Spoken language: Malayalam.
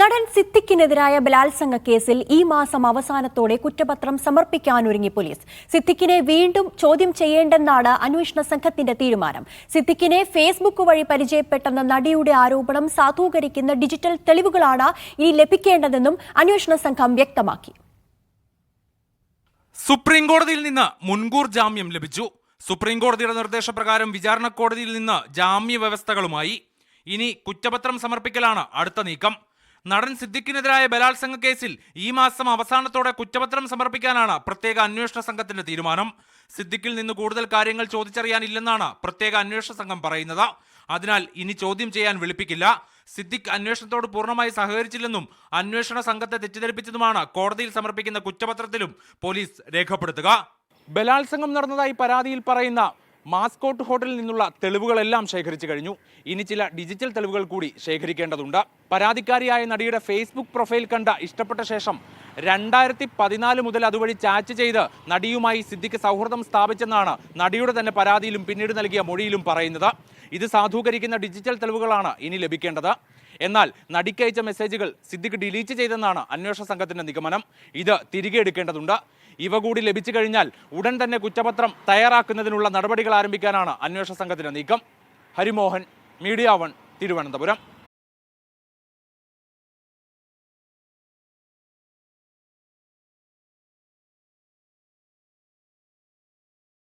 നടൻ സിദ്ദിഖിനെതിരായ ബലാത്സംഗ കേസിൽ ഈ മാസം അവസാനത്തോടെ കുറ്റപത്രം സമർപ്പിക്കാനൊരുങ്ങി പോലീസ്. സിദ്ദിഖിനെ വീണ്ടും ചോദ്യം ചെയ്യേണ്ടെന്നാണ് അന്വേഷണ സംഘത്തിന്റെ തീരുമാനം. സിദ്ദിഖിനെ ഫേസ്ബുക്ക് വഴി പരിചയപ്പെട്ടെന്ന നടിയുടെ ആരോപണം സാധൂകരിക്കുന്ന ഡിജിറ്റൽ തെളിവുകളാണ് ഇനി ലഭിക്കേണ്ടതെന്നും അന്വേഷണ സംഘം വ്യക്തമാക്കി. സുപ്രീം കോടതിയിൽ നിന്ന് മുൻകൂർ ജാമ്യം ലഭിച്ചു. സുപ്രീം കോടതിയുടെ നിർദ്ദേശപ്രകാരം വിചാരണ കോടതിയിൽ നിന്ന് ജാമ്യ വ്യവസ്ഥകളുമായി ഇനി കുറ്റപത്രം സമർപ്പിക്കലാണ് അടുത്ത നീക്കം. നടൻ സിദ്ദിഖിനെതിരായ ബലാത്സംഗ കേസിൽ ഈ മാസം അവസാനത്തോടെ കുറ്റപത്രം സമർപ്പിക്കാനാണ് പ്രത്യേക അന്വേഷണ സംഘത്തിന്റെ തീരുമാനം. സിദ്ദിഖിൽ നിന്ന് കൂടുതൽ കാര്യങ്ങൾ ചോദിച്ചറിയാനില്ലെന്നാണ് പ്രത്യേക അന്വേഷണ സംഘം പറയുന്നത്. അതിനാൽ ഇനി ചോദ്യം ചെയ്യാൻ വിളിപ്പിക്കില്ല. സിദ്ദിഖ് അന്വേഷണത്തോട് പൂർണമായി സഹകരിച്ചില്ലെന്നും അന്വേഷണ സംഘത്തെ തെറ്റിദ്ധരിപ്പിച്ചതുമാണ് കോടതിയിൽ സമർപ്പിക്കുന്ന കുറ്റപത്രത്തിലും പോലീസ് രേഖപ്പെടുത്തുക. ബലാത്സംഗം നടന്നതായി പരാതിയിൽ പറയുന്ന മാസ്കോട്ട് ഹോട്ടലിൽ നിന്നുള്ള തെളിവുകളെല്ലാം ശേഖരിച്ചു കഴിഞ്ഞു. ഇനി ചില ഡിജിറ്റൽ തെളിവുകൾ കൂടി ശേഖരിക്കേണ്ടതുണ്ട്. പരാതിക്കാരിയായ നടിയുടെ ഫേസ്ബുക്ക് പ്രൊഫൈൽ കണ്ട ഇഷ്ടപ്പെട്ട ശേഷം രണ്ടായിരത്തി പതിനാല് മുതൽ അതുവഴി ചാറ്റ് ചെയ്ത് നടിയുമായി സിദ്ദിഖ് സൗഹൃദം സ്ഥാപിച്ചെന്നാണ് നടിയുടെ തന്നെ പരാതിയിലും പിന്നീട് നൽകിയ മൊഴിയിലും പറയുന്നത്. ഇത് സാധൂകരിക്കുന്ന ഡിജിറ്റൽ തെളിവുകളാണ് ഇനി ലഭിക്കേണ്ടത്. എന്നാൽ നടിക്കയച്ച മെസ്സേജുകൾ സിദ്ദിഖ് ഡിലീറ്റ് ചെയ്തെന്നാണ് അന്വേഷണ സംഘത്തിന്റെ നിഗമനം. ഇത് തിരികെ എടുക്കേണ്ടതുണ്ട്. ഇവ കൂടി ലഭിച്ചു കഴിഞ്ഞാൽ ഉടൻ തന്നെ കുറ്റപത്രം തയ്യാറാക്കുന്നതിനുള്ള നടപടികൾ ആരംഭിക്കാനാണ് അന്വേഷണ സംഘത്തിന്റെ നീക്കം. Harimohan media one Thiruvananthapuram.